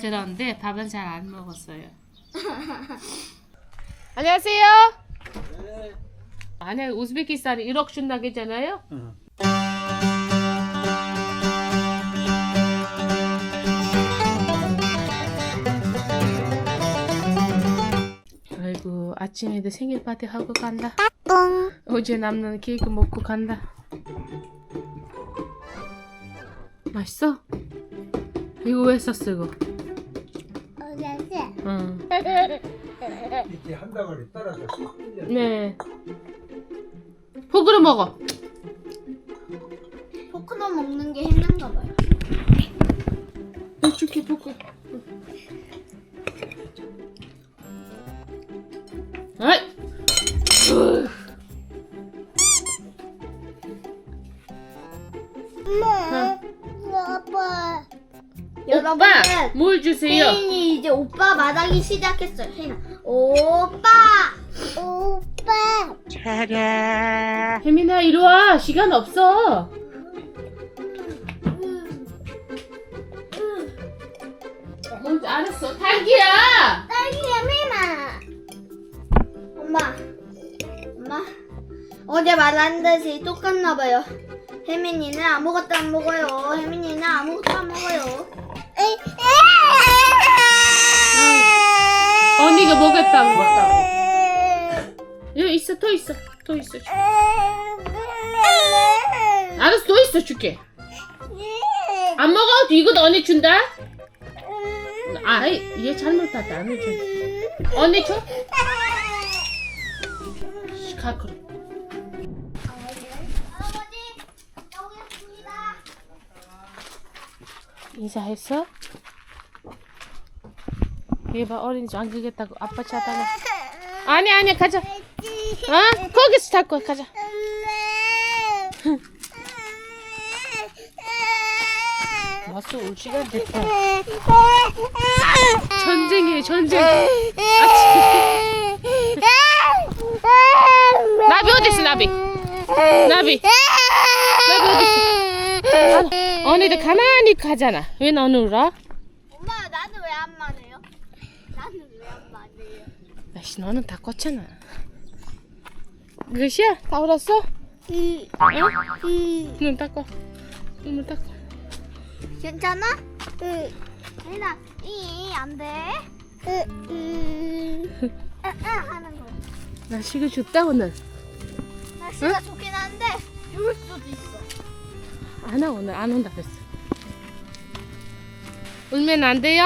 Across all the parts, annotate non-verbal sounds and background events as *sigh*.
그런데 밥은 잘 안 먹었어요. *laughs* 안녕하세요. 아니 우즈베키스탄이 1억 준다고 했잖아요. 아이고 아침에도 생일 파티 하고 간다. 어제 남는 케이크 먹고 간다. 맛있어? 이거 왜 샀어 이거? 응. 이렇게 한 덩어리 떨어져 네. 포크로 먹어. 포크도 먹는 게 힘든가 봐요. 줄게 포크. 오빠 마당이 시작했어요. 혜인아, 오빠, 오빠. 혜민아 이리 와 시간 없어. 뭔지 알았어. 딸기야. 딸기야, 혜인아. 엄마, 엄마. 어제 말한 듯이 똑같나 봐요. 혜민이는 아무것도 안 먹어요. 혜민이는 아무것도 안 먹어요. 언 니가 먹었다고. 여기 있어 더 있어 더 있어. 줄게. 알았어 더 있어 줄게. 안 먹어? 이것도 언니 준다. 아이 얘 잘못했다 언니 줘. 언니 줘. 씨, 가 그럼. 인사했어? 얘봐 어린이집 안 가겠다고. 아빠 차다가 아니 아니 가자. 어? 거기서 잡고 가자. *laughs* 왔어 올 시간 됐다. *laughs* 전쟁이에요 전쟁. 나비 어딨어 나비? 나비. 나비 어딨어? *laughs* 언니들 가만히 가잖아. 왜 너는 울어? 엄마, 나는 왜 안 말해요? 나는 왜 안 말해요? 아씨 너는 다 껐잖아 끝이야? 다 울었어? 응. 응? 눈 닦아 눈물 닦아 괜찮아? 응. 아니다. 이, 안 돼. 응. 응. 하는 거. 날씨가 좋다 오늘 날씨가 좋긴 한데, 비올 수도 있어. 안 와 오늘 안 온다 그랬어 울면 안 돼요?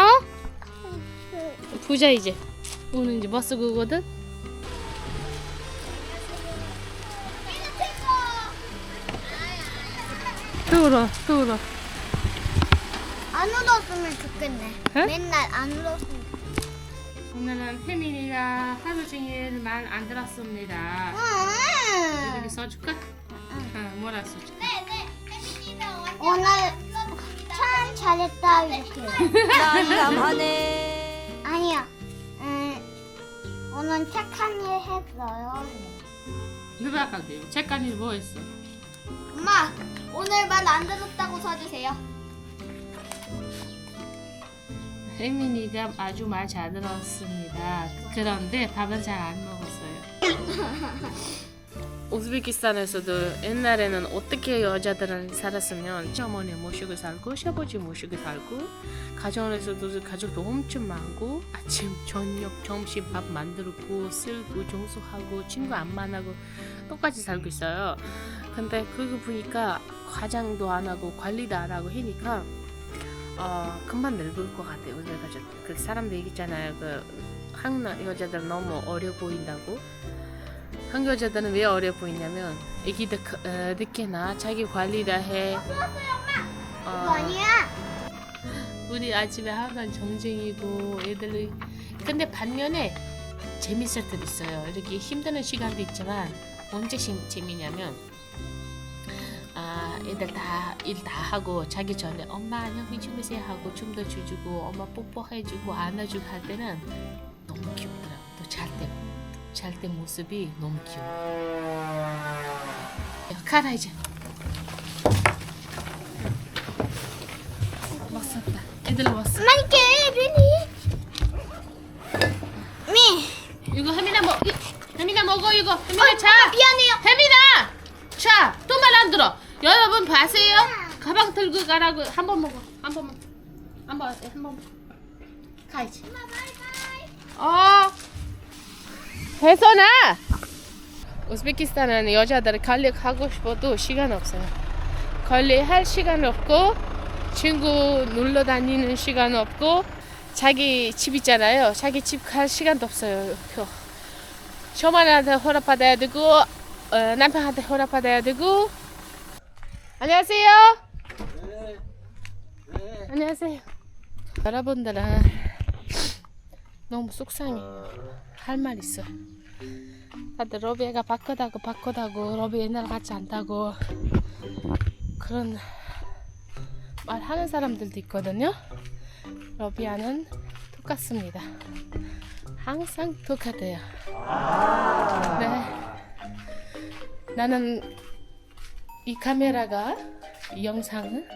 부자 이제 오늘 이제 버스 그거든 또 울어 또 울어 안 울었으면 좋겠네. 응? 맨날 안 울었으면 오늘은 혜민이가 하루 종일 말안 들었습니다. 여기 써줄까? 응 뭐라 써줄까? 오늘 참 잘했다 이렇게. 난감하네. 아니야. 음, 오늘 착한 일 했어요. 누가 가게 책간이 뭐 했어? 엄마, 오늘 말 안 들었다고 써주세요. 혜민이가 아주 말 잘 들었습니다. 그런데 밥은 잘 안 먹었어요. *laughs* 우즈베키스탄에서도 옛날에는 어떻게 여자들은 살았으면 시어머니 모시고 살고 시아버지 모시고 살고 가정에서도 가족도 엄청 많고 아침 저녁 점심 밥 만들고 쓸고 청소하고 친구 안 만나고 똑같이 살고 있어요. 근데 그거 보니까 화장도 안 하고 관리도 안 하고 하니까 어 금방 늙을 것 같아요. 우리 가족 그 사람들 얘기잖아요. 그 한국 여자들 너무 어려 보인다고. 한국 여자들은 왜 어려 보이냐면 애기들 크- 어, 늦게 나 자기 관리 다 해. 어. 우리 아침에 항상 정쟁이고 애들이 근데 반면에 재밌을 때도 있어요. 이렇게 힘드는 시간도 있지만 언제 심- 재미냐면 아 애들 다 일 다 하고 자기 전에 엄마 안녕히 주무세요 하고 춤도 추주고 엄마 뽀뽀해주고 안아주고 할 때는 너무 귀엽더라고. 또잘 때 잘 때 모습이 너무 귀여워. 야, 카라 이제. 왔었다. 애들 왔어. 만개 리니. 미. 이거 혜민아 먹. 혜민아 먹어 이거. 혜민아 어, 자. 미안해요. 혜민아. 자. 또 말 안 들어. 여러분 봐세요. 가방 들고 가라고 한 번 먹어. 한 번만. 한 번. 한 번. 가야지. 엄마 바이바이. 어. 혜선아 우즈베키스탄은 여자들 관리하고 싶어도 시간 없어요. 관리할 시간 없고 친구 놀러 다니는 시간 없고 자기 집 있잖아요. 자기 집 갈 시간도 없어요 그 쇼만한테 허락받아야 되고 어, 남편한테 허락받아야 되고. 안녕하세요. 안녕하세요. 여러분들은 너무 속상해. 할 말 있어. 다들 러비애가 바꿔다고 바꿔다고 러비 옛날 같지 않다고 그런 말 하는 사람들도 있거든요. 러비아는 똑같습니다. 항상 똑같아요. 네. 나는 이 카메라가 이 영상은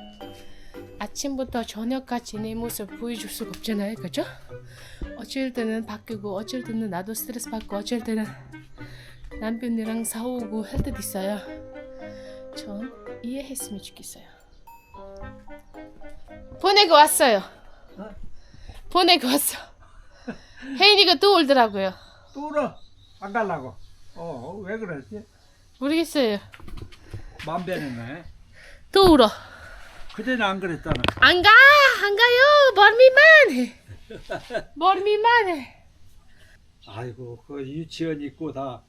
아침부터 저녁까지 내 모습 보여줄 수가 없잖아요, 그죠? 어쩔 때는 바뀌고, 어쩔 때는 나도 스트레스 받고, 어쩔 때는 남편이랑 싸우고 할 때도 있어요. 전 이해했으면 좋겠어요. 보내고 왔어요. 보내고 왔어. 혜인이가 또 울더라고요. 또 울어. 안 갈라고. 어, 왜 그랬지? 모르겠어요. 맘 변했네. 또 울어. 그전에 안 그랬잖아. 안 가! 안 가요! 멀미만 해! *laughs* 멀미만 해! 아이고, 그 유치원 있고 다.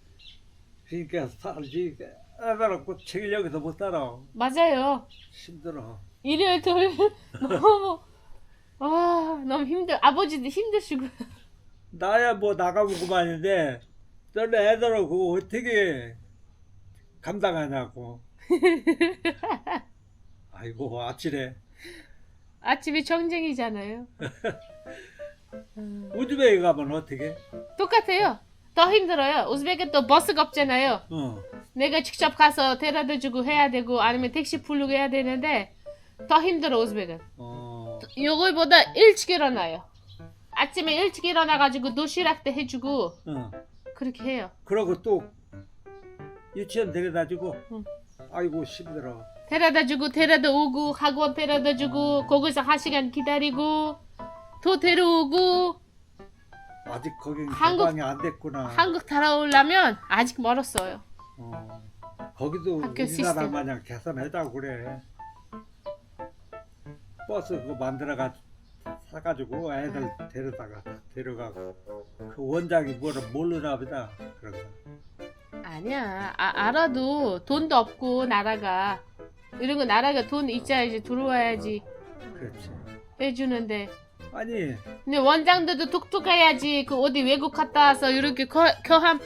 그러니까 살지. 애들 없고 책을 여기서 못 살아. 맞아요. 힘들어. 일요일 토요일 *laughs* 너무 아 너무 힘들 아버지도 힘드시고 나야 뭐 나가면 그만인데, 너네 애들은 그거 어떻게 감당하냐고. *laughs* 아이고, 아찔해. 아침에 정쟁이잖아요. *laughs* 우즈베이 가면 어떻게? 똑같아요. 더 힘들어요. 우즈베크는 또 버스가 없잖아요. 어. 내가 직접 가서 데려다 주고 해야 되고 아니면 택시 부르고 해야 되는데 더 힘들어 우즈베크는. 어. 요거보다 일찍 일어나요. 아침에 일찍 일어나가지고 도시락 때 해주고 어. 그렇게 해요. 그러고 또 유치원 데려다 주고 응. 아이고 힘들어 데려다 주고 데려다 오고 학원 데려다 주고 거기서 한 시간 기다리고 또 데려오고 아직 거긴 한국- 개방이 안 됐구나 한국 달아오려면 아직 멀었어요. 어. 거기도 학교 우리나라 시스템. 마냥 개선하자고 그래 버스 그거 만들어가 사가지고 애들 데려다가 데려가고 그 원장이 뭐라 모르나 보다 그런 거 아니야. 아, 알아도 돈도 없고 나라가 이런 거 나라가 돈 있어야지 들어와야지 그렇지 해주는데 아니 근데 원장들도 똑똑해야지 그 어디 외국 갔다 와서 이렇게 거, 경험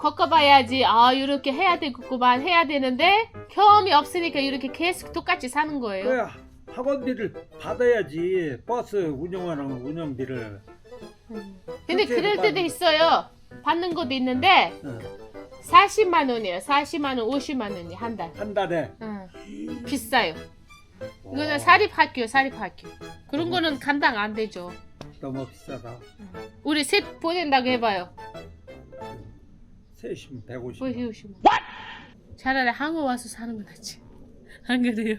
겪어봐야지 아 이렇게 해야 되겠구만 해야 되는데 경험이 없으니까 이렇게 계속 똑같이 사는 거예요. 그 학원비를 받아야지 버스 운영하는 운영비를 음. 근데 그렇게 그럴 때도 받- 있어요. 받는 것도 있는데 어. 40만 원이에요. 40만 원, 50만 원이 한 달. 한 달에 응. 비싸요. 이거는 어, 사립학교, 사립학교. 그런 거는 감당 안 되죠. 너무 비싸다 우리 셋 보낸다고 해봐요. 세심 150만 보시오시면. 차라리 한국 와서 사는 건 낫지. *laughs* 안 그래요?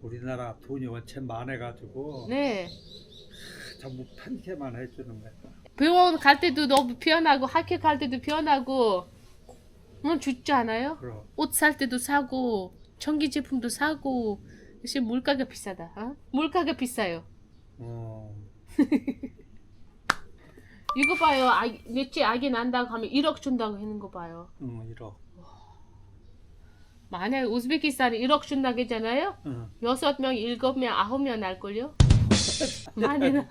우리나라 돈이 원체 많아가지고 네. 전부 편케만 해주는 거야. 병원 갈 때도 너무 편하고 학교 갈 때도 편하고 뭐 좋지 않아요? 그럼 옷 살 때도 사고 전기 제품도 사고 역시 물가가 비싸다. 어? 물가가 비싸요. 어, *laughs* 이거 봐요. 아기, 넷째 아기 난다고 하면 1억 준다고 하는 거 봐요. 응, 1억. 만약에 우즈베키스탄이 1억 준다고 했잖아요. 응. 여섯 명, 일곱 명, 아홉 명 날걸요? *laughs* 많이 나.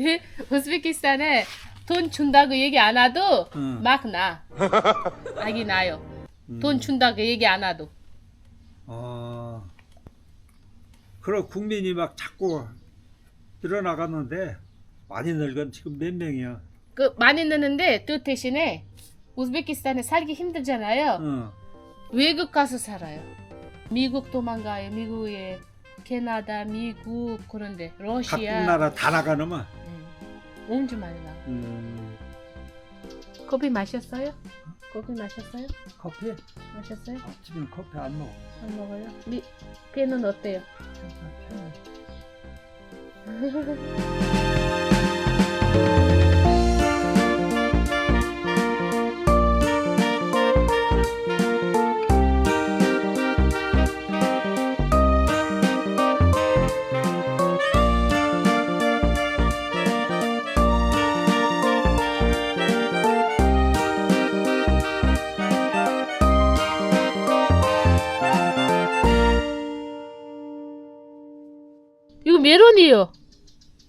예? 우즈베키스탄에 돈 준다고 얘기 안 해도 응. 막 나. *laughs* 아기 나요. 음. 돈 준다고 얘기 안 해도. 어, 그럼 국민이 막 자꾸 늘어나갔는데 많이 늙은 지금 몇 명이야? 그 많이 넣는데 또 대신에 우즈베키스탄에 살기 힘들잖아요. 응. 외국 가서 살아요. 미국 도망가요. 미국에 캐나다, 미국 그런데 러시아 나라 다 나가는만. 음, 온주 많이 나. 음, 커피 마셨어요? 커피 마셨어요? 커피? 마셨어요? 아침에 커피 안 먹어. 안 먹어요? 미, 배는 어때요? 이거 *laughs* 메론이요.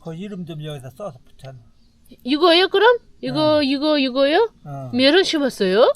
그 이름 좀 여기다 써서 붙여놔. 이거요 그럼? 이거 이거 이거요? 어. 메론 심었어요?